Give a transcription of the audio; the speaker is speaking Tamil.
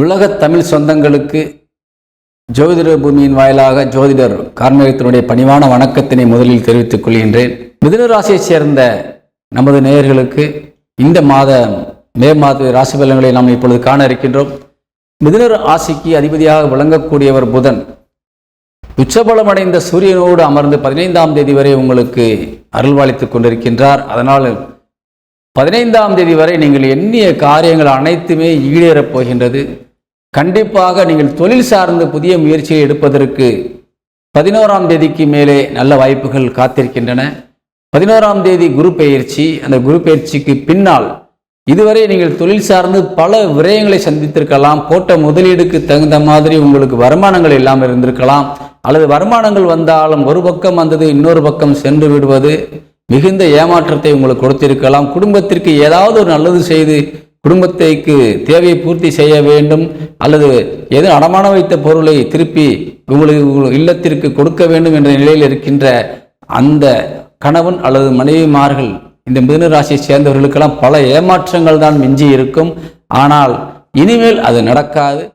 உலக தமிழ் சொந்தங்களுக்கு ஜோதிட பூமியின் வாயிலாக ஜோதிடர் கார்மேகத்தினுடைய பணிவான வணக்கத்தினை முதலில் தெரிவித்துக் கொள்கின்றேன். மிதுனராசியைச் சேர்ந்த நமது நேயர்களுக்கு இந்த மாத மே மாத ராசி பலன்களை நாம் இப்பொழுது காண இருக்கின்றோம். மிதுன ராசிக்கு அதிபதியாக விளங்கக்கூடியவர் புதன். உச்சபலமடைந்த சூரியனோடு அமர்ந்து பதினைந்தாம் தேதி வரை உங்களுக்கு அருள்வாளித்துக் கொண்டிருக்கின்றார். அதனால் பதினைந்தாம் தேதி வரை நீங்கள் எண்ணிய காரியங்கள் அனைத்துமே ஈடேறப் போகின்றது. கண்டிப்பாக நீங்கள் தொழில் சார்ந்து புதிய முயற்சியை எடுப்பதற்கு பதினோராம் தேதிக்கு மேலே நல்ல வாய்ப்புகள் காத்திருக்கின்றன. பதினோராம் தேதி குரு பயிற்சி அந்த குரு பயிற்சிக்கு பின்னால் இதுவரை நீங்கள் தொழில் சார்ந்து பல விரயங்களை சந்தித்திருக்கலாம். போட்ட முதலீடுக்கு தகுந்த மாதிரி உங்களுக்கு வருமானங்கள் இல்லாமல் இருந்திருக்கலாம். அல்லது வருமானங்கள் வந்தாலும் ஒரு பக்கம் வந்தது இன்னொரு பக்கம் சென்று விடுவது. மிகுந்த ஏமாற்றத்தை உங்களுக்கு கொடுத்திருக்கலாம். குடும்பத்திற்கு ஏதாவது ஒரு நல்லது செய்து குடும்பத்தைக்கு தேவையை பூர்த்தி செய்ய வேண்டும். அல்லது எது அடமான வைத்த பொருளை திருப்பி உங்களுக்கு இல்லத்திற்கு கொடுக்க வேண்டும் என்ற நிலையில் இருக்கின்ற அந்த கணவன் அல்லது மனைவிமார்கள் இந்த மிதுன ராசியை சேர்ந்தவர்களுக்கெல்லாம் பல ஏமாற்றங்கள் தான் மிஞ்சி இருக்கும். ஆனால் இனிமேல் அது நடக்காது.